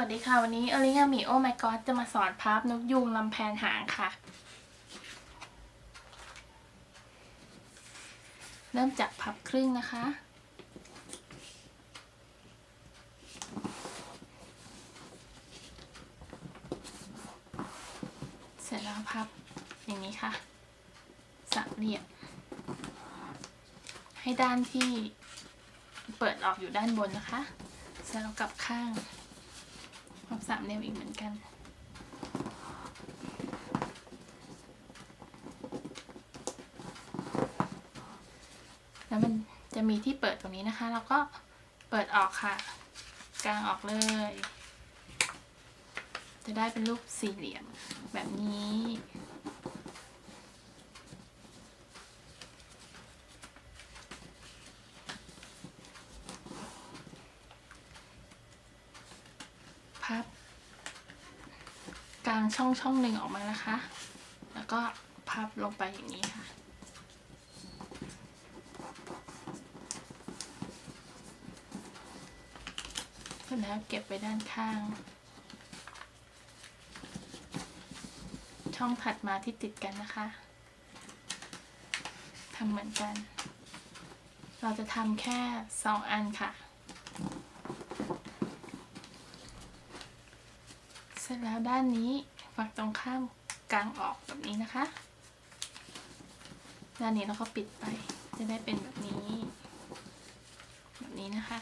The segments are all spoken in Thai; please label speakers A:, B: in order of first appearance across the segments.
A: วัสดีค่ะ วันนี้อลิงามิโอ my god จะมาสอนพับนกยูงลำแพนหางค่ะ เริ่มจากพับครึ่งนะคะ เสร็จแล้วพับอย่างนี้ค่ะสามเหลี่ยมให้ด้านที่เปิดออกอยู่ด้านบนนะคะ เสร็จแล้วกลับข้าง พับสามเหลี่ยมอีกเหมือนกัน แล้วมันจะมีที่เปิดตรงนี้นะคะ แล้วก็เปิดออกค่ะ กลางออกเลย จะได้เป็นรูปสี่เหลี่ยมแบบนี้ พับ กลางช่องช่องหนึ่งออกมานะคะ แล้วก็พับลงไปอย่างนี้ค่ะเสร็จแล้วเก็บไว้ด้านข้าง ช่องถัดมาที่ติดกันนะคะทำเหมือนกัน เราจะทำแค่สองอันค่ะ เสร็จแล้วด้านนี้ฝั่งตรงข้ามกลางออกแบบนี้นะคะ ด้านนี้เราก็ปิดไป จะได้เป็นแบบนี้ แบบนี้นะคะ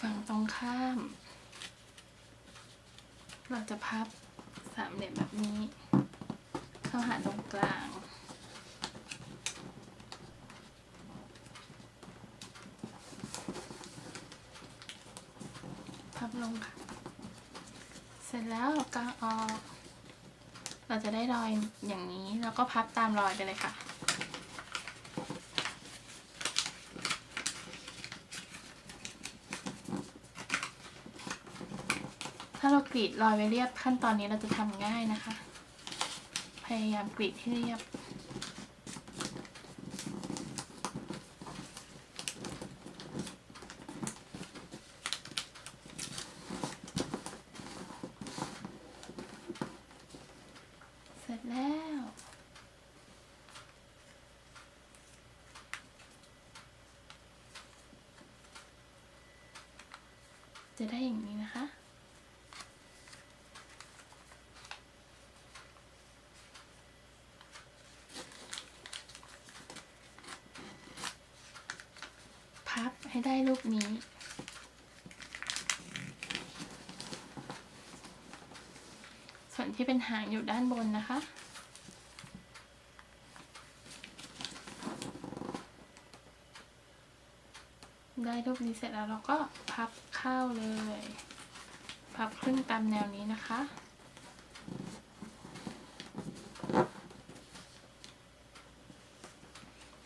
A: ฝั่งตรงข้าม เราจะพับสามเหลี่ยมแบบนี้ เข้าหาตรงกลาง พับลงค่ะ เสร็จแล้วกางออก เราจะได้รอยอย่างนี้แล้วก็พับตามรอยไปเลยค่ะถ้าเรากรีดรอยไว้เรียบขั้นตอนนี้เราจะทำง่ายนะคะ พยายามกรีดให้เรียบ เสร็จแล้ว จะได้อย่างนี้นะคะ พับให้ได้รูปนี้ส่วนที่เป็นหางอยู่ด้านบนนะคะ ได้รูปนี้เสร็จแล้วเราก็พับเข้าเลย พับครึ่งตามแนวนี้นะคะ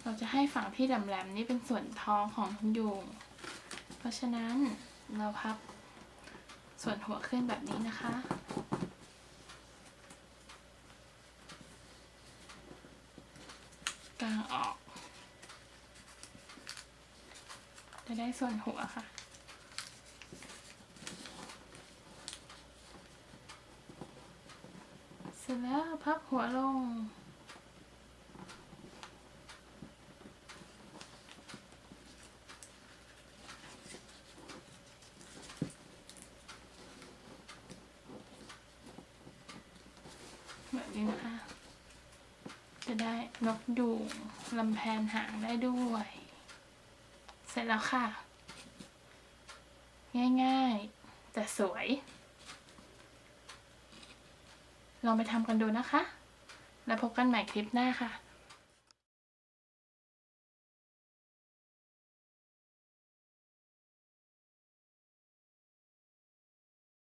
A: เราจะให้ฝั่งที่แหลมๆนี่เป็นส่วนท้องของนยูงเพราะฉะนั้นเราพับส่วนหัวขึ้นแบบนี้นะคะกางออก จะได้ส่วนหัวค่ะ เสร็จแล้วพับหัวลง แบบนี้นะคะ จะได้นกยูงลำแพนหางได้ด้วย เสร็จแล้วค่ะ ง่ายๆ แต่สวย ลองไปทำกันดูนะคะ แล้วพบกันใหม่คลิปหน้าค่ะ